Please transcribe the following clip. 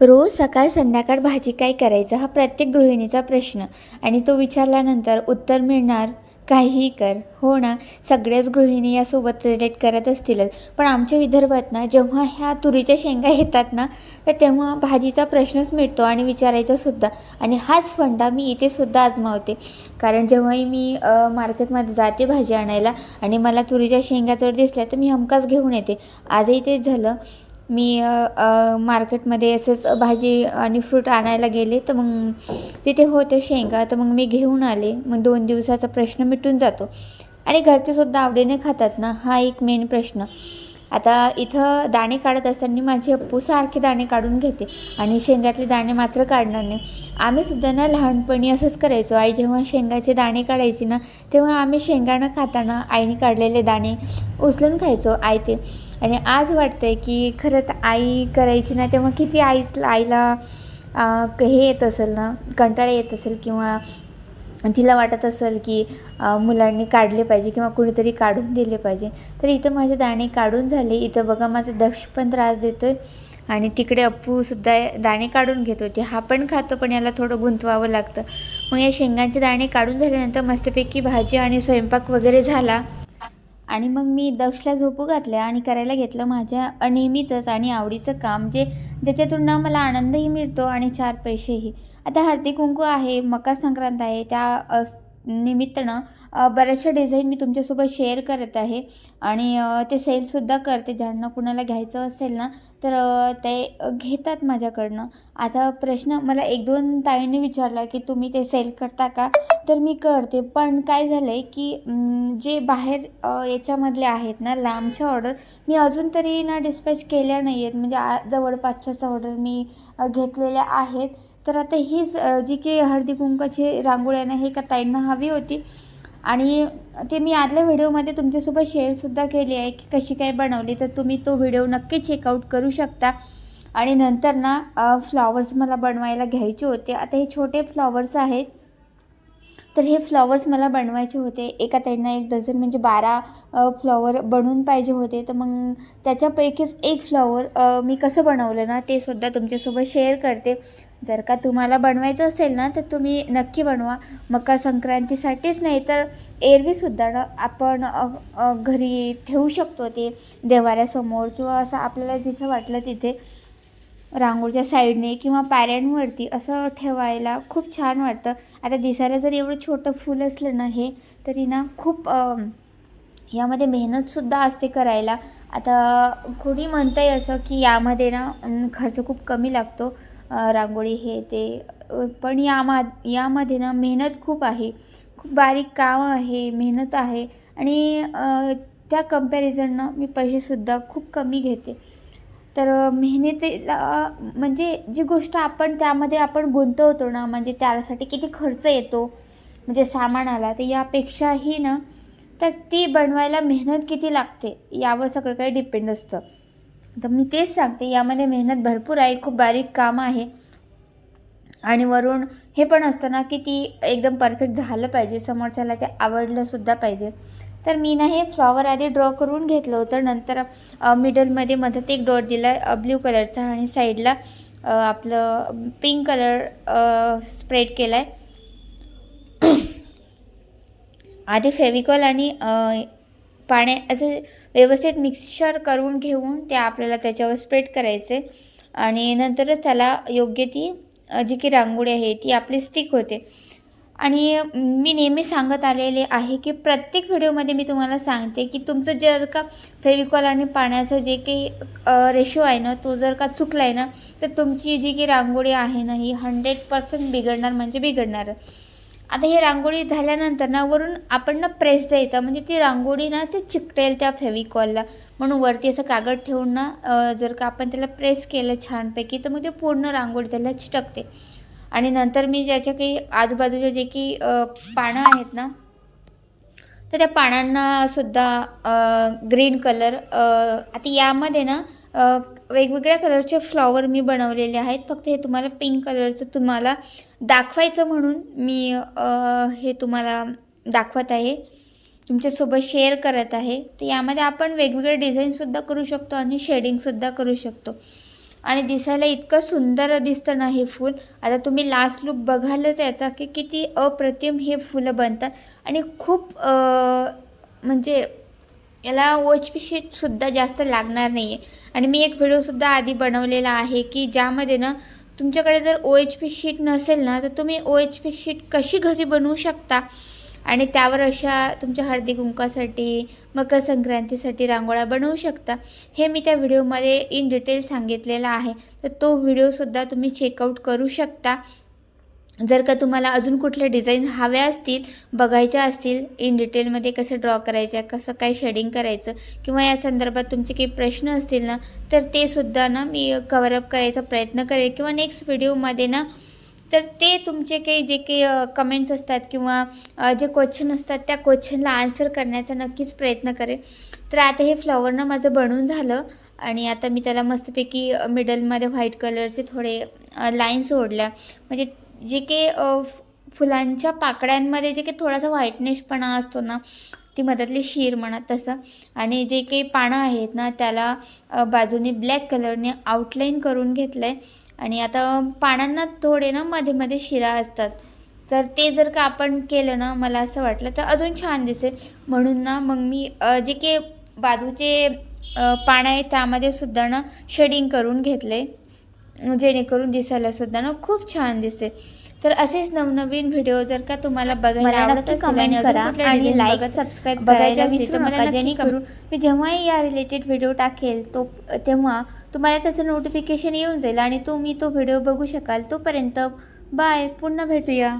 रोज सकाळ संध्याकाळ भाजी काय करायचं हा प्रत्येक गृहिणीचा प्रश्न. आणि तो विचारल्यानंतर उत्तर मिळणार काहीही कर. हो ना सगळ्याच गृहिणी यासोबत रिलेट करत असतीलच. पण आमच्या विदर्भात ना जेव्हा ह्या तुरीच्या शेंगा येतात ना तर तेव्हा भाजीचा प्रश्नच मिळतो आणि विचारायचा सुद्धा. आणि हाच फंडा मी इथे सुद्धा आजमावते. कारण जेव्हाही मी मार्केटमध्ये जाते भाजी आणायला आणि मला तुरीच्या शेंगा जर दिसल्या तर मी हमखास घेऊन येते. आजही तेच झालं. मी मार्केटमध्ये असंच भाजी आणि फ्रूट आणायला गेले तर मग तिथे होते शेंगा तर मग मी घेऊन आले. मग दोन दिवसाचा प्रश्न मिटून जातो. आणि घरचेसुद्धा आवडीने खातात ना हा एक मेन प्रश्न. आता इथं दाणे काढत असताना माझी अप्पू सारखे दाणे काढून घेते आणि शेंगातले दाणे मात्र काढणार नाही. आम्ही सुद्धा ना लहानपणी असंच करायचो. आई जेव्हा शेंगाचे दाणे काढायची ना तेव्हा आम्ही शेंगानं खाताना आईने काढलेले दाणे उचलून खायचो आई ते. आणि आज वाटतंय की खरंच आई करायची ना तेव्हा किती आईच आईला क- हे येत असेल ना कंटाळा येत असेल किंवा तिला वाटत असेल की मुलांनी काढले पाहिजे किंवा कुणीतरी काढून दिले पाहिजे. तर इथं माझे दाणे काढून झाले. इथं बघा माझा दक्ष पण त्रास देतो आहे आणि तिकडे अप्पूसुद्धा दाणे काढून घेत होते. हा पण खातो पण याला थोडं गुंतवावं लागतं. मग या शेंगांचे दाणे काढून झाल्यानंतर मस्तपैकी भाजी आणि स्वयंपाक वगैरे झाला. आणि मग मी दक्षला झोपू घातल्या आणि करायला घेतलं माझ्या नेहमीचंच आणि आवडीचं काम जे ज्याच्यातून ना मला आनंदही मिळतो आणि चार पैसेही. आता हळदी कुंकू आहे मकर संक्रांत आहे त्या निमित्तानं बऱ्याचशा डिझाईन मी तुमच्यासोबत शेअर करत आहे. आणि ते सेलसुद्धा करते. ज्यांना कुणाला घ्यायचं असेल ना तर ते घेतात माझ्याकडनं. आता प्रश्न मला एक दोन ताईंनी विचारला की तुम्ही ते सेल करता का? तर मी करते. पण काय झालं आहे की जे बाहेर याच्यामधले आहेत ना लांबच्या ऑर्डर मी अजून तरी ना डिस्पॅच केल्या नाही आहेत म्हणजे आ जवळपासच्याच ऑर्डर मी घेतलेल्या आहेत. तर आता हीच जी की हळदी कुंकाची रांगोळी आहे ना हे का ताईंना हवी होती. आणि ते मी आदल्या व्हिडिओमध्ये तुमच्यासोबत शेअरसुद्धा केली आहे की कशी काय बनवली. तर तुम्ही तो व्हिडिओ नक्की चेकआउट करू शकता. आणि नंतर ना फ्लॉवर्स मला बनवायला घ्यायचे होते. आता हे छोटे फ्लॉवर्स आहेत. तर हे फ्लॉवर्स मला बनवायचे होते. एका ताईंना एक डझन म्हणजे बारा फ्लॉवर बनवून पाहिजे होते. तर मग त्याच्यापैकीच एक फ्लॉवर मी कसं बनवलं ना ते सुद्धा तुमच्यासोबत शेअर करते. जर का तुम्हाला बनवायचं असेल ना तर तुम्ही नक्की बनवा. मकर संक्रांतीसाठीच नाही तर एरवीसुद्धा ना आपण घरी ठेवू शकतो ते देवाऱ्यासमोर किंवा असं आपल्याला जिथे वाटलं तिथे रांगोळीच्या साईडने किंवा पॅरेंटवरती असं ठेवायला खूप छान वाटतं. आता दिसायला जर एवढं छोटं फूल असलं ना हे तरी ना खूप यामध्ये मेहनतसुद्धा असते करायला. आता कोणी म्हणतं आहे असं की यामध्ये ना खर्च खूप कमी लागतो. रांगोळी हे ते पण यामा यामध्ये ना मेहनत खूप आहे. खूप बारीक काम आहे मेहनत आहे आणि त्या कम्पॅरिझननं मी पैसेसुद्धा खूप कमी घेते. तर मेहनतीला म्हणजे जी गोष्ट आपण त्यामध्ये आपण गुंतवतो ना म्हणजे त्यासाठी किती खर्च येतो म्हणजे सामानाला तर यापेक्षाही ना तर ती बनवायला मेहनत किती लागते यावर सगळं काही डिपेंड असतं. तर मी तेच सांगते यामध्ये मेहनत भरपूर आहे खूप बारीक काम आहे. आणि वरून हे पण असतं ना की ती एकदम परफेक्ट झालं पाहिजे समोरच्याला ते आवडलंसुद्धा पाहिजे. तर मी ना हे फ्लॉवर आधी ड्रॉ करून घेतलं होतं नंतर मिडलमध्ये मधात एक डॉट दिला आहे ब्ल्यू कलरचा आणि साईडला आपलं पिंक कलर स्प्रेड केला आहे आधी फेविकॉल आणि पाण्या असं व्यवस्थित मिक्सचर करून घेऊन ते आपल्याला त्याच्यावर स्प्रेड करायचे. आणि नंतरच त्याला योग्य ती जी की रांगोळी आहे ती आपली स्टिक होते. आणि मी नेहमी सांगत आलेले आहे की प्रत्येक व्हिडिओमध्ये मी तुम्हाला सांगते की तुमचं जर का फेविकॉल आणि पाण्याचं जे काही रेशो आहे ना तो जर का चुकला आहे ना तर तुमची जी की रांगोळी आहे ना ही हंड्रेड पर्सेंट बिघडणार म्हणजे बिघडणार. आता ही रांगोळी झाल्यानंतर ना वरून आपण ना प्रेस द्यायचा. म्हणजे ती रांगोळी ना ते चिकटेल त्या फेविकॉलला. म्हणून वरती असं कागद ठेवून ना जर का आपण त्याला प्रेस केलं छानपैकी तर मग ते पूर्ण रांगोळी त्याला चिटकते. आणि नंतर मी ज्याच्या काही आजूबाजूचे जे की पानं आहेत ना तर त्या पानांना सुद्धा ग्रीन कलर आता यामध्ये ना वेगवेगळ्या कलरचे फ्लॉवर मी बनवलेले आहेत. फक्त हे तुम्हाला पिंक कलरचं तुम्हाला दाखवायचं म्हणून मी हे तुम्हाला दाखवत आहे. तुमच्यासोबत शेअर करत आहे. तर यामध्ये आपण वेगवेगळे डिझाईनसुद्धा करू शकतो आणि शेडिंगसुद्धा करू शकतो. आणि दिसायला इतकं सुंदर दिसतं ना हे फूल. आता तुम्ही लास्ट लुक बघालच याचा की किती अप्रतिम हे फुलं बनतात. आणि खूप म्हणजे याला ओ एच पी शीटसुद्धा जास्त लागणार नाही आहे आणि मी एक व्हिडिओसुद्धा आधी बनवलेला आहे की ज्यामध्ये ना तुमच्याकडे जर ओ एच पी शीट नसेल ना तर तुम्ही ओ एच पी शीट कशी घरी बनवू शकता? आणि त्यावर अशा तुमच्या हळदी कुंकासाठी मकर संक्रांतीसाठी रांगोळ्या बनवू शकता. हे मी त्या व्हिडिओमध्ये इन डिटेल सांगितलेलं आहे. तर तो व्हिडिओसुद्धा तुम्ही चेकआउट करू शकता. जर का तुम्हाला अजून कुठल्या डिझाईन हव्या असतील बघायच्या असतील इन डिटेलमध्ये कसं ड्रॉ करायचं कसं काय शेडिंग करायचं किंवा या संदर्भात तुमचे काही प्रश्न असतील ना तर ते सुद्धा ना मी कवरअप करायचा प्रयत्न करेल. किंवा नेक्स्ट व्हिडिओमध्ये ना तर ते तुमचे काही जे काही कमेंट्स असतात किंवा जे क्वेश्चन असतात त्या क्वेश्चनला आन्सर करण्याचा नक्कीच प्रयत्न करेल. तर आता हे फ्लॉवर ना माझं बनवून झालं आणि आता मी त्याला मस्तपैकी मिडलमध्ये व्हाईट कलरचे थोडे लाईन सोडल्या म्हणजे जे काही फुलांच्या पाकळ्यांमध्ये जे काही थोडासा व्हाईटनेशपणा असतो ना ती मधातली शीर म्हणा तसं. आणि जे काही पानं आहेत ना त्याला बाजूने ब्लॅक कलरने आउटलाईन करून घेतलं आहे आणि आता पानांना थोडे ना मध्ये मध्ये शिरा असतात. तर ते जर का आपण केलं ना मला असं वाटलं तर अजून छान दिसेल. म्हणून ना मग मी जे काही बाजूचे पानं आहेत त्यामध्ये सुद्धा ना शेडिंग करून घेतले जेणेकरून दिसायला सुद्धा ना खूप छान दिसेल. तर असेच नवनवीन व्हिडिओ जर का तुम्हाला बघायला आवडत अजून करा आणि करायला असतील तर विसरू नका, जेणेकरून मी जेव्हाही या रिलेटेड व्हिडिओ टाकेल तो तेव्हा तुम्हाला त्याचं नोटिफिकेशन येऊन जाईल आणि तुम्ही तो व्हिडिओ बघू शकाल. तोपर्यंत बाय पुन्हा भेटूया.